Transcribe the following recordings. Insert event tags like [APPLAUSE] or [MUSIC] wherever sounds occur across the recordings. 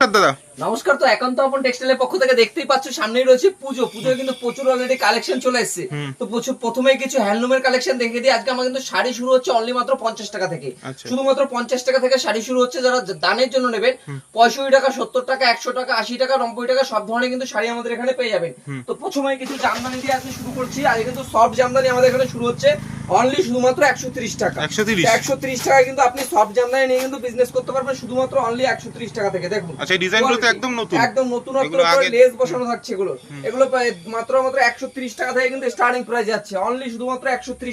দাদা নমস্কার তো একান্ত আপন টেক্সটাইলের পক্ষ থেকে দেখতেই পাচ্ছ সামনেই রয়েছে পুজো। পুজোয় কিন্তু প্রচুর অলরেডি কালেকশন চলে এসেছে। তো প্রচুর প্রথমেই কিছু হ্যান্ডলুমের কালেকশন দেখে দিই। আজকে আমার কিন্তু শাড়ি শুরু হচ্ছে অনলি মাত্র পঞ্চাশ টাকা থেকে। আচ্ছা। শুধুমাত্র পঞ্চাশ টাকা থেকে শাড়ি শুরু হচ্ছে যারা দানের জন্য নেবেন পঁয়ষট্টি টাকা সত্তর টাকা একশো টাকা আশি টাকা নব্বই টাকা সব ধরনের কিন্তু শাড়ি আমাদের এখানে পেয়ে যাবেন। তো প্রথমে কিছু জামদানি দিয়ে আজকে শুরু করছি। আজকে কিন্তু সব জামদানি আমাদের এখানে শুরু হচ্ছে অনলি শুধুমাত্র একশো ত্রিশ টাকা। 130 একশো ত্রিশ টাকা কিন্তু আপনি সব জামদানি নিয়ে কিন্তু বিজনেস করতে পারবেন শুধুমাত্র অনলি একশো ত্রিশ টাকা থেকে। দেখুন। আচ্ছা Quality। একদম নতুন। একদম আগে- লেস বসানো থাকছে এগুলো। এগুলো মাত্র মাত্র টাকা থেকে কিন্তু স্টার্টিং প্রাইস যাচ্ছে। অনলি শুধুমাত্র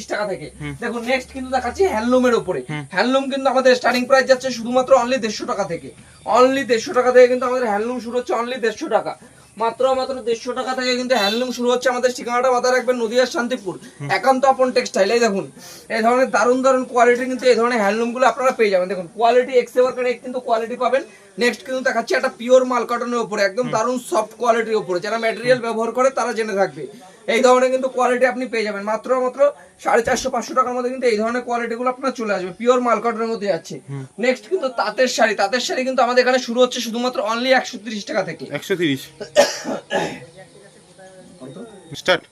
টাকা থেকে। দেখুন নেক্সট কিন্তু দেখাচ্ছি হ্যান্ডলুমের উপরে। হ্যান্ডলুম কিন্তু আমাদের স্টার্টিং প্রাইস যাচ্ছে শুধুমাত্র অনলি দেড়শো টাকা থেকে। অনলি দেড়শো টাকা থেকে কিন্তু আমাদের হ্যান্ডলুম শুরু হচ্ছে অনলি দেড়শো টাকা। মাত্র মাত্র দেড়শো টাকা থেকে কিন্তু হ্যান্ডলুম শুরু হচ্ছে আমাদের ঠিকানাটা মাথায় রাখবেন নদিয়ার শান্তিপুর একান্ত আপন টেক্সটাইল এই দেখুন এই ধরনের দারুণ দারুণ কোয়ালিটি কিন্তু এই ধরনের হ্যান্ডলুমগুলো আপনারা পেয়ে যাবেন। দেখুন কোয়ালিটি এক্সেভার কিন্তু কোয়ালিটি পাবেন। নেক্সট কিন্তু দেখাচ্ছি একটা পিওর মাল কটনের উপরে একদম দারুণ সফট কোয়ালিটির উপরে। যারা ম্যাটেরিয়াল ব্যবহার করে তারা জেনে থাকবে। এই ধরনের কিন্তু কোয়ালিটি আপনি পেয়ে যাবেন। মাত্র মাত্র সাড়ে চারশো পাঁচশো টাকার মধ্যে কিন্তু এই ধরনের কোয়ালিটি গুলো আপনার চলে আসবে। পিওর মাল কটনের মধ্যে যাচ্ছে। নেক্সট কিন্তু তাঁতের শাড়ি। তাঁতের শাড়ি কিন্তু আমাদের এখানে শুরু হচ্ছে শুধুমাত্র অনলি একশো তিরিশ টাকা থেকে। একশো তিরিশ। স্টার্ট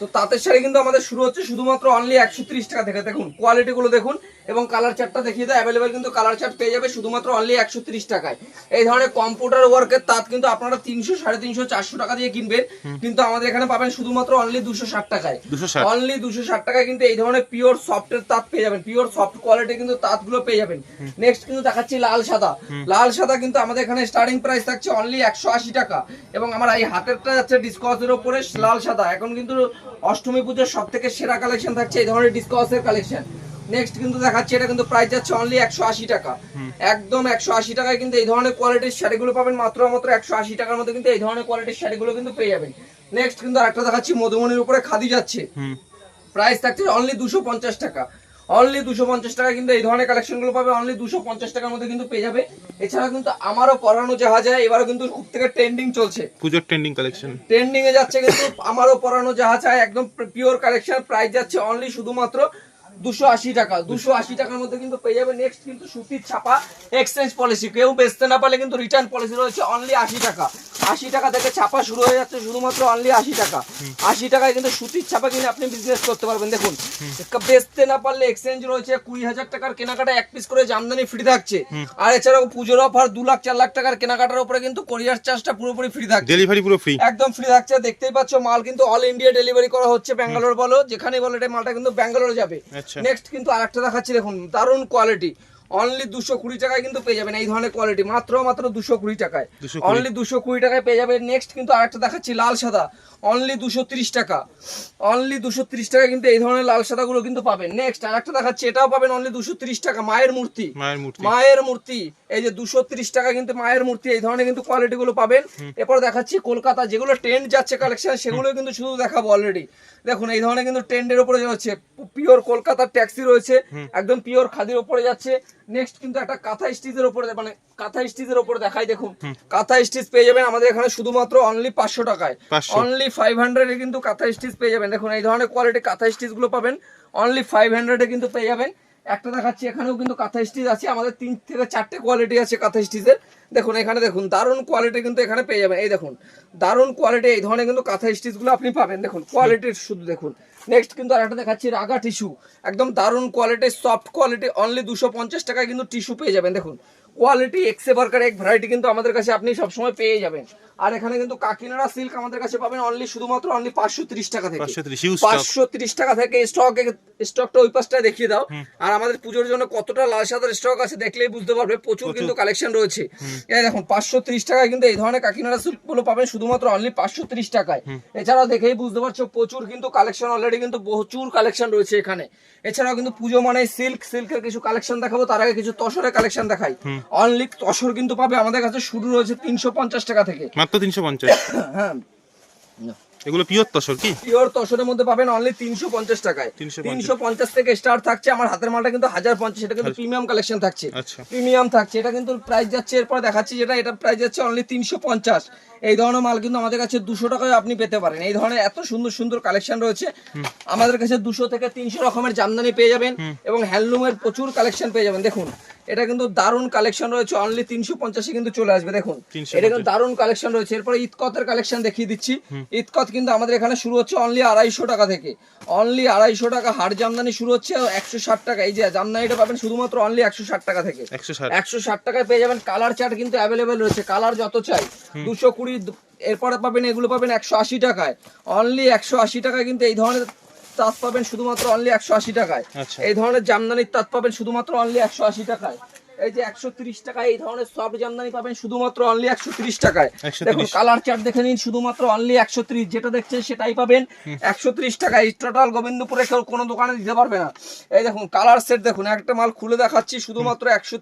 তো তাঁতের শাড়ি কিন্তু আমাদের শুরু হচ্ছে শুধুমাত্র অনলি একশো ত্রিশ টাকা থেকে। দেখুন কোয়ালিটি গুলো দেখুন। এবং কালার চার্টটা দেখিয়ে দেয় অ্যাভেলেবেল কিন্তু কালার চার্ট পেয়ে যাবে শুধুমাত্র অনলি একশো ত্রিশ টাকায়। এই ধরনের কম্পিউটার ওয়ার্কের তাঁত কিন্তু আপনারা তিনশো সাড়ে তিনশো চারশো টাকা দিয়ে কিনবেন। কিন্তু আমাদের এখানে পাবেন শুধুমাত্র অনলি দুশো ষাট টাকায়। 260 অনলি দুশো ষাট টাকায় কিন্তু এই ধরনের পিওর সফটের তাঁত পেয়ে যাবেন। পিওর সফট কোয়ালিটি কিন্তু তাঁতগুলো পেয়ে যাবেন। নেক্সট কিন্তু দেখাচ্ছি লাল সাদা। লাল সাদা কিন্তু আমাদের এখানে স্টার্টিং প্রাইস থাকছে অনলি একশো আশি টাকা। এবং আমার এই হাতেরটা যাচ্ছে ডিসকাউন্টের উপরে লাল সাদা। এখন কিন্তু অষ্টমী পুজোর সব থেকে সেরা কালেকশন থাকছে এই ধরনের ডিসকাউন্টের কালেকশন নেক্সট কিন্তু দেখাচ্ছি এটা কিন্তু প্রাইস যাচ্ছে অনলি একশো আশি টাকা। একদম একশো আশি টাকায় কিন্তু এই ধরনের কোয়ালিটির শাড়িগুলো পাবেন মাত্র মাত্র একশো আশি টাকার মধ্যে কিন্তু এই ধরনের কোয়ালিটির শাড়িগুলো কিন্তু পেয়ে যাবেন। নেক্সট কিন্তু আরেকটা দেখাচ্ছি মধুমনির উপরে খাদি যাচ্ছে। প্রাইস থাকছে অনলি দুশো পঞ্চাশ টাকা। অনলি দুশো পঞ্চাশ টাকা কিন্তু এই ধরনের কালেকশনগুলো পাবে অনলি দুশো পঞ্চাশ টাকার মধ্যে কিন্তু পেয়ে যাবে। এছাড়া কিন্তু আমারও পরানো জাহাজ হয় এবারও কিন্তু খুব থেকে ট্রেন্ডিং চলছে। পুজোর ট্রেন্ডিং কালেকশন ট্রেন্ডিং এ যাচ্ছে কিন্তু আমারও পরানো জাহাজ হয় একদম পিওর কালেকশন প্রাইস যাচ্ছে অনলি শুধুমাত্র দুশো আশি টাকা, দুশো আশি টাকার মধ্যে কিন্তু পেয়ে যাবে নেক্সট কিন্তু সুতির ছাপা এক্সচেঞ্জ পলিসি কেউ বেচতে না পারলে কিন্তু রিটার্ন পলিসি রয়েছে অনলি আশি টাকা। আশি টাকা থেকে ছাপা শুরু হয়ে যাচ্ছে শুধুমাত্র অনলি আশি টাকা। আশি টাকায় কিন্তু সুতির ছাপা কিনে আপনি বিজনেস করতে পারবেন। দেখুন বেচতে না পারলে এক্সচেঞ্জ রয়েছে কুড়ি হাজার টাকার কেনাকাটা এক পিস করে জামদানি ফ্রি থাকছে। আর এছাড়াও পুজোর অফার দু লাখ চার লাখ টাকার কেনাকাটার উপরে কিন্তু কোরিয়ার চার্জটা পুরোপুরি ফ্রি থাকছে। ডেলিভারি পুরো ফ্রি একদম ফ্রি থাকছে। দেখতেই পাচ্ছ মাল কিন্তু অল ইন্ডিয়া ডেলিভারি করা হচ্ছে ব্যাঙ্গালোর বলো যেখানে বলো এটা মালটা কিন্তু ব্যাঙ্গালোর যাবে। আচ্ছা। নেক্সট কিন্তু আরেকটা দেখাচ্ছি দেখুন দারুণ কোয়ালিটি অনলি দুশো কুড়ি টাকায় কিন্তু পেয়ে যাবেন এই ধরনের কোয়ালিটি মাত্র মাত্র দুশো কুড়ি টাকায়। অনলি দুশো কুড়ি টাকায় পেয়ে যাবেন। নেক্সট কিন্তু আরেকটা দেখাচ্ছি লাল সাদা। অনলি দুশো তিরিশ টাকা। অনলি দুশো তিরিশ টাকা কিন্তু এই ধরনের লাল সাদাগুলো কিন্তু পাবেন। নেক্সট আরেকটা দেখাচ্ছি এটাও পাবেন অনলি দুশো টাকা মায়ের মূর্তি। মায়ের মূর্তি। মায়ের মূর্তি। এই যে দুশো টাকা কিন্তু মায়ের মূর্তি এই ধরনের কিন্তু কোয়ালিটি গুলো পাবেন। এরপর দেখাচ্ছি কলকাতা যেগুলো ট্রেন্ড যাচ্ছে কালেকশন সেগুলো কিন্তু শুধু দেখাবো অলরেডি দেখুন এই ধরনের কিন্তু ট্রেন্ডের উপরে যাচ্ছে পিওর কলকাতার ট্যাক্সি রয়েছে একদম পিওর খাদির উপরে যাচ্ছে। নেক্সট কিন্তু একটা কাঁথা স্টিচের উপরে মানে কাঁথা স্টিচের উপরে দেখাই দেখুন। কাঁথা স্টিচ পেয়ে যাবেন আমাদের এখানে শুধুমাত্র অনলি পাঁচশো টাকায়। অনলি ফাইভ হান্ড্রেডে কিন্তু কাঁথা স্টিচ পেয়ে যাবেন। দেখুন, এই ধরনের কোয়ালিটি কাঁথা স্টিচগুলো পাবেন। অনলি ফাইভ হান্ড্রেডে কিন্তু পেয়ে যাবেন। একটা দেখাচ্ছি, এখানেও কিন্তু কাঁথা স্টিচ আছে। আমাদের তিন থেকে চারটে কোয়ালিটি আছে কাঁথা স্টিচের দেখুন, এখানে দেখুন, দারুণ কোয়ালিটি কিন্তু এখানে পেয়ে যাবেন। এই দেখুন, দারুণ কোয়ালিটি এই ধরনের কিন্তু কাঁথা স্টিচগুলো আপনি পাবেন। দেখুন কোয়ালিটির শুধু দেখুন। নেক্সট কিন্তু আরেকটা দেখাচ্ছি, রাগা টিস্যু একদম দারুণ কোয়ালিটি সফট কোয়ালিটি অনলি দুশো পঞ্চাশ টাকায় কিন্তু টিস্যু পেয়ে যাবেন। দেখুন কোয়ালিটি এক্সে বার্কার এক ভ্যারাইটি কিন্তু আমাদের কাছে আপনি সবসময় পেয়ে যাবেন। আর এখানে কিন্তু কাকিনাড়া সিল্ক আমাদের কাছে পাবেন অনলি শুধুমাত্র অনলি পাঁচশো তিরিশ টাকা থেকে। 530 হিউজ স্টক পাঁচশো তিরিশ টাকা থেকে স্টক স্টকটা ওই পাশটায় দেখিয়ে দাও। আর আমাদের পুজোর জন্য কতটা লাল সাদার স্টক আছে দেখলেই বুঝতে পারবে প্রচুর কিন্তু কালেকশন রয়েছে। এই দেখুন পাঁচশো তিরিশ টাকায় কিন্তু এই ধরনের কাকিনাড়া সিল্কগুলো পাবেন শুধুমাত্র অনলি পাঁচশো তিরিশ টাকায়। এছাড়াও দেখেই বুঝতে পারছ প্রচুর কিন্তু কালেকশন অলরেডি কিন্তু প্রচুর কালেকশন রয়েছে এখানে। এছাড়াও কিন্তু পুজো মানে সিল্ক সিল্কের কিছু কালেকশন দেখাবো তার আগে কিছু তসরের কালেকশন দেখাই। অনলি তসর কিন্তু পাবে। আমাদের কাছে শুরু রয়েছে তিনশো পঞ্চাশ টাকা থেকে। মাত্র তিনশো পঞ্চাশ? [COUGHS] হ্যাঁ। এগুলো পিওর তসর কি? পিওর তসরের মধ্যে পাবেন অনলি তিনশো পঞ্চাশ টাকায়। 350 তিনশো পঞ্চাশ থেকে থাকছে। আমার হাতের মালটা কিন্তু হাজার পঞ্চাশ। এটা কিন্তু প্রিমিয়াম কালেকশন থাকছে। আচ্ছা। প্রিমিয়াম থাকছে। এটা কিন্তু প্রাইস যাচ্ছে। এরপর দেখাচ্ছি যেটা। এটা প্রাইস যাচ্ছে অনলি তিনশো পঞ্চাশ। এই ধরনের মাল কিন্তু আমাদের কাছে দুশো টাকায় আপনি পেতে পারেন। এই ধরনের এত সুন্দর সুন্দর কালেকশন রয়েছে। আমাদের কাছে দুশো থেকে তিনশো রকমের জামদানি পেয়ে যাবেন এবং হ্যান্ডলুমের প্রচুর কালেকশন পেয়ে যাবেন। দেখুন এটা কিন্তু দারুণ কালেকশন রয়েছে অনলি তিনশো পঞ্চাশে কিন্তু চলে আসবে দেখুন। 350 এটা কিন্তু দারুণ কালেকশন রয়েছে এরপরে ইতকতের কালেকশন দেখিয়ে দিচ্ছি। ইতকত কিন্তু আমাদের এখানে শুরু হচ্ছে অনলি আড়াইশো টাকা থেকে। অনলি আড়াইশো টাকা হাড় জামদানি শুরু হচ্ছে একশো ষাট টাকা। এই যে জামদানিটা পাবেন শুধুমাত্র অনলি একশো ষাট টাকা থেকে। একশো ষাট। টাকায় পেয়ে যাবেন কালার চার্ট কিন্তু অ্যাভেলেবেল রয়েছে কালার যত চাই। দুশো কুড়ি এরপরে পাবেন এগুলো পাবেন একশো আশি টাকায়। অনলি একশো আশি টাকায় কিন্তু এই ধরনের তাঁত পাবেন শুধুমাত্র অনলি একশো আশি টাকায় আচ্ছা। এই ধরনের জামদানির তাঁত পাবেন শুধুমাত্র অনলি একশো আশি টাকায় এই যে একশো টাকায় এই ধরনের সফট জামদানি পাবেন শুধুমাত্র অনলি একশো টাকায়। দেখুন কালার চার্ট দেখে নিন শুধুমাত্র অনলি একশো ত্রিশ। যেটা দেখছেন সেটাই পাবেন একশো ত্রিশ টাকায়। টোটাল গোবিন্দপুরে কেউ কোনো দোকানে দিতে পারবে না। এই দেখুন কালার সেট দেখুন একটা মাল খুলে দেখাচ্ছি শুধুমাত্র একশো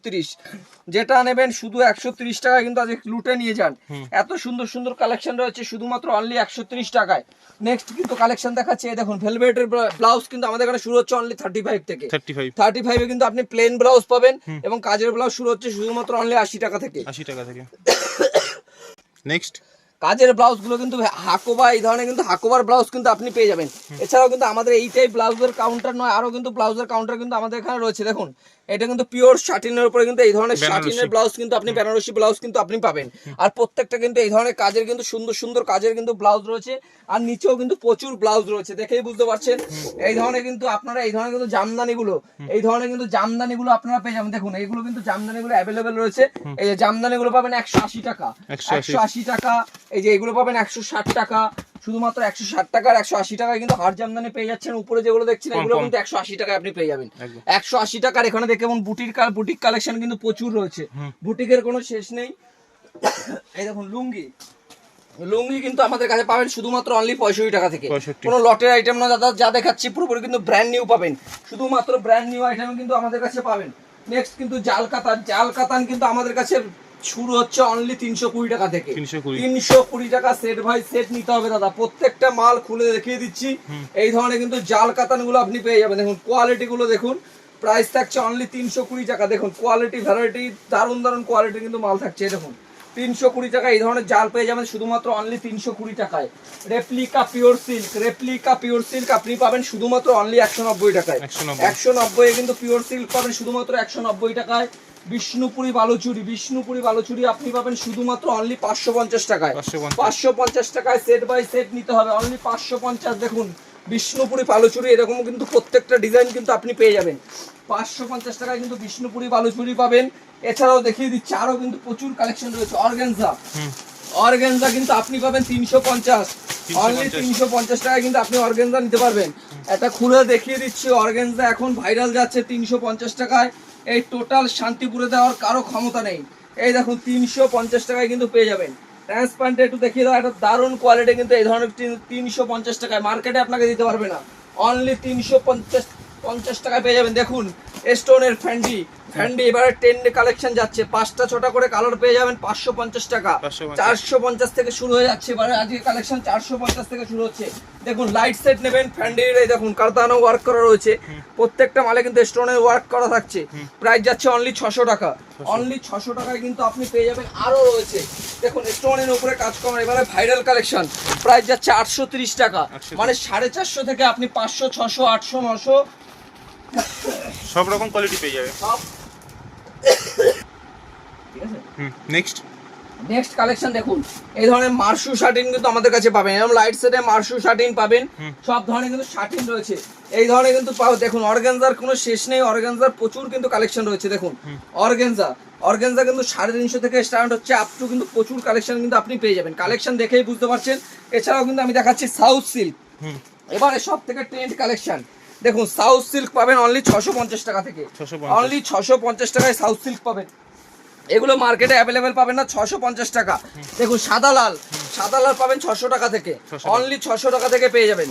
যেটা নেবেন শুধু একশো তিরিশ টাকায় কিন্তু আজকে লুটে নিয়ে যান। এত সুন্দর সুন্দর কালেকশন রয়েছে শুধুমাত্র অনলি একশো তিরিশ টাকায়। নেক্সট কিন্তু কালেকশন দেখাচ্ছে এই দেখুন ভেলভেটের ব্লাউজ কিন্তু আমাদের এখানে শুরু হচ্ছে অনলি থার্টি ফাইভ থেকে। থার্টি ফাইভ থার্টি ফাইভে কিন্তু আপনি প্লেন ব্লাউজ পাবেন এবং কাজের ব্লাউজ শুরু হচ্ছে শুধুমাত্র অনলি আশি টাকা থেকে। আশি টাকা থেকে। [COUGHS] নেক্সট কাজের ব্লাউজগুলো কিন্তু হাকোবা এই ধরনের কিন্তু হাকোবার ব্লাউজ কিন্তু আপনি পেয়ে যাবেন। এছাড়াও কিন্তু আমাদের এই টাইপ ব্লাউজের কাউন্টার নয় আরও কিন্তু ব্লাউজের কাউন্টার কিন্তু আমাদের এখানে রয়েছে। দেখুন এটা কিন্তু পিওর শাটিনের উপরে কিন্তু এই ধরনের। শাটিনের ব্লাউজ কিন্তু আপনি বেনারসি ব্লাউজ কিন্তু আপনি পাবেন। আর প্রত্যেকটা কিন্তু এই ধরনের কাজের কিন্তু সুন্দর সুন্দর কাজের কিন্তু ব্লাউজ রয়েছে। আর নিচেও কিন্তু প্রচুর ব্লাউজ রয়েছে দেখেই বুঝতে পারছেন? এই ধরনের কিন্তু আপনারা এই ধরনের কিন্তু জামদানি গুলো এই ধরনের কিন্তু জামদানি গুলো আপনারা পেয়ে যাবেন। দেখুন এইগুলো কিন্তু জামদানি গুলো অ্যাভেলেবেল রয়েছে এই যে জামদানি গুলো পাবেন একশো আশি টাকা। 180 একশো আশি টাকা এই যে এগুলো পাবেন একশো ষাট টাকা। শুধুমাত্র একশো ষাট টাকার একশো আশি টাকায় কিন্তু হার জামদানি পেয়ে যাচ্ছেন। উপরে যেগুলো দেখছেন এগুলো কিন্তু একশো আশি টাকায় আপনি পেয়ে যাবেন। একশো আশি টাকার এখানে দেখে এবং বুটির কাল বুটিক কালেকশন কিন্তু প্রচুর রয়েছে। বুটিকের কোনো শেষ নেই। এই দেখুন লুঙ্গি। লুঙ্গি কিন্তু আমাদের কাছে পাবেন শুধুমাত্র অনলি পঁয়ষট্টি টাকা থেকে। কোনো লটের আইটেম না দাদা যা দেখাচ্ছি পুরোপুরি কিন্তু ব্র্যান্ড নিউ পাবেন। শুধুমাত্র ব্র্যান্ড নিউ আইটেম কিন্তু আমাদের কাছে পাবেন। নেক্সট কিন্তু জাল কাতান। জাল কাতান কিন্তু আমাদের কাছে শুরু হচ্ছে অনলি তিনশো কুড়ি টাকা থেকে। তিনশো কুড়ি। টাকা সেট ভাই সেট নিতে হবে দাদা। প্রত্যেকটা মাল খুলে দেখিয়ে দিচ্ছি। এই ধরনের কিন্তু জাল কাতানগুলো আপনি পেয়ে যাবেন। দেখুন কোয়ালিটি গুলো দেখুন। প্রাইস থাকছে অনলি তিনশো কুড়ি টাকা। দেখুন কোয়ালিটি ভ্যারাইটি দারুণ দারুণ কোয়ালিটি কিন্তু মাল থাকছে এই দেখুন। তিনশো কুড়ি টাকা এই ধরনের জাল পেয়ে যাবেন শুধুমাত্র অনলি তিনশো কুড়ি টাকায়। Replica pure silk replica pure silk আপনি পাবেন শুধুমাত্র অনলি একশো নব্বই টাকায়। একশো নব্বই। কিন্তু পিওর সিল্ক পাবেন শুধুমাত্র একশো নব্বই টাকায়। বিষ্ণুপুরি বালুচুরি বিষ্ণুপুরি বালুচুরি আপনি পাবেন শুধুমাত্র অনলি পাঁচশো পঞ্চাশ টাকায়। পাঁচশো পঞ্চাশ। টাকায় সেট বাই সেট নিতে হবে। অনলি পাঁচশো পঞ্চাশ দেখুন। বিষ্ণুপুরি বালুচুরি এরকম কিন্তু প্রত্যেকটা ডিজাইন কিন্তু আপনি পেয়ে যাবেন। পাঁচশো পঞ্চাশ টাকায় কিন্তু বিষ্ণুপুরি বালুচুরি পাবেন। এছাড়াও দেখিয়ে দিচ্ছি আরও কিন্তু প্রচুর কালেকশন রয়েছে। অর্গেনজা। অর্গেনজা কিন্তু আপনি পাবেন তিনশো পঞ্চাশ। অনলি তিনশো পঞ্চাশ টাকায় কিন্তু আপনি অর্গেনজা নিতে পারবেন। এটা খুলে দেখিয়ে দিচ্ছি অর্গেনজা এখন ভাইরাল যাচ্ছে তিনশো পঞ্চাশ টাকায়। এই টোটাল শান্তিপুরে দেওয়ার কারও ক্ষমতা নেই। এই দেখুন তিনশো পঞ্চাশ টাকায় কিন্তু পেয়ে যাবেন। ট্রান্সপ্যান্ট একটু দেখিয়ে দাও, একটা দারুণ কোয়ালিটি কিন্তু এই ধরনের তিনশো পঞ্চাশ টাকায় মার্কেটে আপনাকে দিতে পারবে না। অনলি তিনশো পঞ্চাশ পঞ্চাশ টাকায় পেয়ে যাবেন। দেখুন স্টোনের ফ্যান্ডি ফ্যান্ডি এবারে টেন কালেকশন যাচ্ছে। পাঁচটা ছটা করে কালার পেয়ে যাবেন পাঁচশো পঞ্চাশ টাকা। চারশো পঞ্চাশ থেকে শুরু হয়ে যাচ্ছে। এবারে আজকে কালেকশন চারশো পঞ্চাশ থেকে শুরু হচ্ছে। দেখুন লাইট সেট নেবেন ফ্যান্ডির এই দেখুন কারদানো ওয়ার্ক করা রয়েছে। প্রত্যেকটা মালে কিন্তু স্টোনের ওয়ার্ক করা থাকছে। প্রাইস যাচ্ছে অনলি ছশো টাকা। অনলি ছশো টাকায় কিন্তু আপনি পেয়ে যাবেন। আরও রয়েছে। দেখুন স্টোনের উপরে কাজ করা এবারে ভাইরাল কালেকশন প্রাইস যাচ্ছে আটশো তিরিশ টাকা। মানে সাড়ে চারশো থেকে আপনি পাঁচশো ছশো আটশো নশো সব রকম কোয়ালিটি পেয়ে যাবে সব ঠিক আছে? নেক্সট নেক্সট কালেকশন দেখুন। এই ধরনের মার্শু শার্টিন কিন্তু আমাদের কাছে পাবেন। এরকম লাইট সেটে মার্শু শার্টিন পাবেন। সব ধরনের কিন্তু শার্টিন রয়েছে। এই ধরনের কিন্তু দেখুন অর্গানজার কোনো শেষ নেই। অর্গানজার প্রচুর কিন্তু কালেকশন রয়েছে দেখুন। অর্গানজা অর্গানজা কিন্তু সাড়ে তিনশো থেকে স্টার্ট হচ্ছে আপ টু কিন্তু প্রচুর কালেকশন কিন্তু আপনি পেয়ে যাবেন। কালেকশন দেখেই বুঝতে পারছেন। এছাড়াও কিন্তু আমি দেখাচ্ছি সাউথ সিল্ক হুম। এবারে সব থেকে ট্রেন্ড কালেকশন দেখুন সাউথ সিল্ক পাবেন অনলি ছশো পঞ্চাশ টাকা থেকে। অনলি ছশো পঞ্চাশ টাকায় সাউথ সিল্ক পাবেন। এগুলো মার্কেটে অ্যাভেলেবেল পাবেন না ছশো পঞ্চাশ টাকা। দেখুন সাদা লাল। সাদা লাল পাবেন ছশো টাকা থেকে। অনলি ছশো টাকা থেকে পেয়ে যাবেন।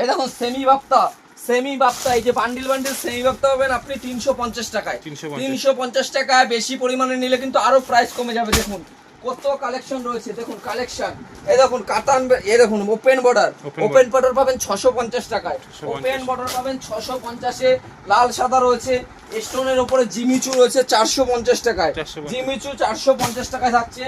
এই দেখুন সেমি বাপ্তা। সেমি বাপ্তা এই যে বান্ডিল বান্ডিল সেমি বাপ্তা পাবেন আপনি তিনশো পঞ্চাশ টাকায়। তিনশো পঞ্চাশ। টাকায় বেশি পরিমাণে নিলে কিন্তু আরও প্রাইস কমে যাবে দেখুন। কত কালেকশন রয়েছে দেখুন কালেকশন এই দেখুন কাতান এই দেখুন ওপেন বর্ডার ওপেন বর্ডার পাবেন ছশো পঞ্চাশ টাকায়। ওপেন বর্ডার পাবেন ছশো পঞ্চাশে। লাল সাদা রয়েছে। স্টোনের উপরে জিমিচু রয়েছে চারশো পঞ্চাশ টাকায়। জিমিচু চারশো পঞ্চাশ টাকায় থাকছে।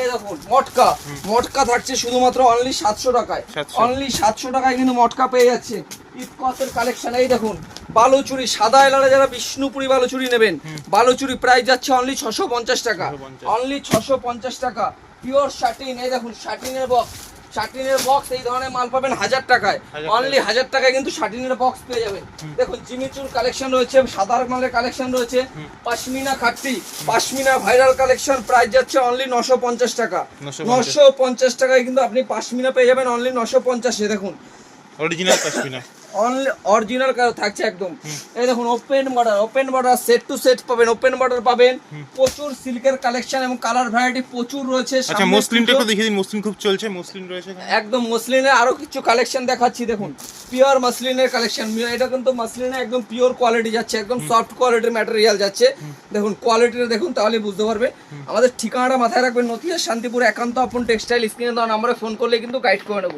এই দেখুন মটকা। মটকা থাকছে শুধুমাত্র অনলি সাতশো টাকায়। অনলি সাতশো টাকায় কিন্তু মটকা পেয়ে যাচ্ছে। ইটকসের কালেকশন এই দেখুন বালুচুরি সাদা এলারে যারা বিষ্ণুপুরি বালুচুরি নেবেন বালুচুরি প্রাইস যাচ্ছে অনলি ছশো পঞ্চাশ টাকা। অনলি ছশো পঞ্চাশ টাকা পিওর শাটিন এই দেখুন শাটিনের বক্স শাটিনের বক্স এই ধরনের মাল পাবেন হাজার টাকায়। অনলি হাজার টাকায় কিন্তু শাটিনের বক্স পেয়ে যাবেন। দেখুন জিমিচুর কালেকশন রয়েছে সাদার মালের কালেকশন রয়েছে পাশমিনা খাট্টি পাশমিনা ভাইরাল কালেকশন প্রাইস যাচ্ছে অনলি নশো পঞ্চাশ টাকা। 950 নশো পঞ্চাশ টাকায় কিন্তু আপনি পাশমিনা পেয়ে যাবেন অনলি নশো পঞ্চাশে দেখুন। অরিজিনাল কাশ্মীরা অনলি অরিজিনাল থাকছে একদম। এই দেখুন open border open border set to set পাবেন ওপেন বর্ডার পাবেন। প্রচুর সিল্কের কালেকশন এবং কালার ভ্যারাইটি প্রচুর রয়েছে। আচ্ছা মসলিনটা একটু দেখিয়ে দিন মসলিন খুব চলছে মসলিন রয়েছে একদম মসলিনের আরও কিছু কালেকশন দেখাচ্ছি দেখুন। পিওর মসলিনের কালেকশন এটা কিন্তু মসলিনে একদম পিওর কোয়ালিটি যাচ্ছে একদম সফট কোয়ালিটির ম্যাটেরিয়াল যাচ্ছে। দেখুন কোয়ালিটিটা দেখুন তাহলে বুঝতে পারবে। আমাদের ঠিকানাটা মাথায় রাখবেন নথিয়া শান্তিপুর একান্ত আপন টেক্সটাইল স্ক্রিনে দেওয়া নাম্বারে ফোন করলে কিন্তু গাইড করে নেব।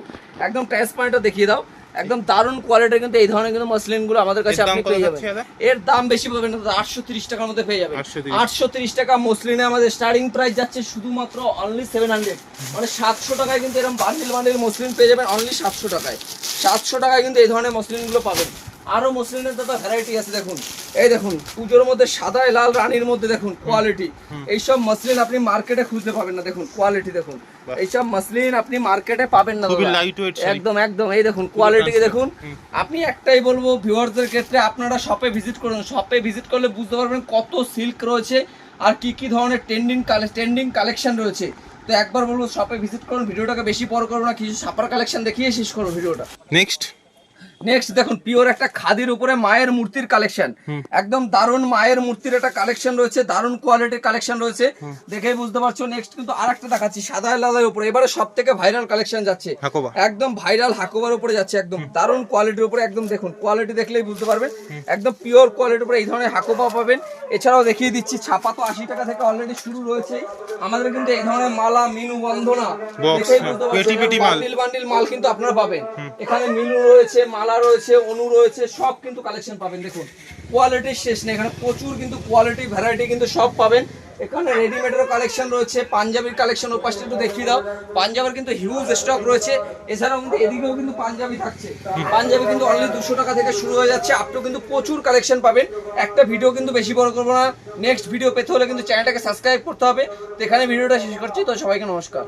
একদম প্রাইস পয়েন্টটা দেখিয়ে দাও। একদম দারুণ কোয়ালিটির কিন্তু এই ধরনের কিন্তু মসলিনগুলো আমাদের কাছে এর দাম আপনি পেয়ে যাবেন। এর দাম বেশি পাবেন না আটশো তিরিশ টাকার মধ্যে পেয়ে যাবেন। 830 আটশো তিরিশ টাকা মসলিনে আমাদের স্টার্টিং প্রাইস যাচ্ছে শুধুমাত্র অনলি সেভেন হান্ড্রেড মানে সাতশো টাকায় কিন্তু এরকম বান্ডিল বান্ডিল মসলিন পেয়ে যাবেন অনলি সাতশো টাকায়। সাতশো টাকায় কিন্তু এই ধরনের মসলিনগুলো পাবেন। আরও মসলিনের দাদা ভ্যারাইটি আছে দেখুন। এই দেখুন পুজোর মধ্যে সাদায় লাল রানীর মধ্যে দেখুন কোয়ালিটি এইসব মসলিন আপনি মার্কেটে খুঁজতে পাবেন না দেখুন কোয়ালিটি দেখুন। এইসব মসলিন আপনি মার্কেটে পাবেন না। একদম একদম। এই দেখুন কোয়ালিটি দেখুন। আপনি একটাই বলব ভিউয়ারদের ক্ষেত্রে আপনারা শপে ভিজিট করুন। শপে ভিজিট করলে বুঝতে পারবেন কত সিল্ক রয়েছে আর কি কি ধরনের ট্রেন্ডিং ট্রেন্ডিং কালেকশন রয়েছে। তো একবার বলব শপে ভিজিট করুন ভিডিওটাকে বেশি বড় করব না কিছু ছাপার কালেকশন দেখিয়ে শেষ করুন ভিডিওটা। নেক্সট নেক্সট দেখুন পিওর একটা খাদির উপরে মায়ের মূর্তির কালেকশন একদম দারুণ মায়ের মূর্তির একটা কালেকশন রয়েছে দারুণ কোয়ালিটির কালেকশন রয়েছে। দেখেই বুঝতে পারছ নেক্সট কিন্তু আরেকটা দেখাচ্ছি সাদা লালের উপরে। এবারে সব থেকে ভাইরাল কালেকশন যাচ্ছে একদম ভাইরাল হাকোবার উপরে যাচ্ছে একদম। দারুণ কোয়ালিটির উপরে একদম দেখুন কোয়ালিটি দেখলেই বুঝতে পারবেন। একদম পিওর কোয়ালিটির উপরে এই ধরনের হাকোবা পাবেন। এছাড়াও দেখিয়ে দিচ্ছি ছাপা তো আশি টাকা থেকে অলরেডি শুরু রয়েছে। আমাদের কিন্তু এই ধরনের মালা মিনু বন্ধনা হ্যাঁ, বান্ডিল মাল। কিন্তু আপনারা পাবেন। এখানে মিনু রয়েছে মালা রয়েছে, অনু রয়েছে, সব কিন্তু কালেকশন পাবেন। দেখুন কোয়ালিটির শেষ নেই। এখানে প্রচুর কিন্তু কোয়ালিটি ভ্যারাইটি কিন্তু সব পাবেন। এখানে রেডিমেডের কালেকশন রয়েছে, পাঞ্জাবির কালেকশন ওর পাশে একটু দেখিয়ে দাও। পাঞ্জাবের কিন্তু হিউজ স্টক রয়েছে। এছাড়াও কিন্তু এদিকেও কিন্তু পাঞ্জাবি থাকছে। পাঞ্জাবি কিন্তু অনলি দুশো টাকা থেকে শুরু হয়ে যাচ্ছে। আপনিও কিন্তু প্রচুর কালেকশন পাবেন। একটা ভিডিও কিন্তু বেশি বড় করব না। নেক্সট ভিডিও পেতে হলে কিন্তু চ্যানেলটাকে সাবস্ক্রাইব করতে হবে। তো এখানে ভিডিওটা শেষ করছি। তো সবাইকে নমস্কার।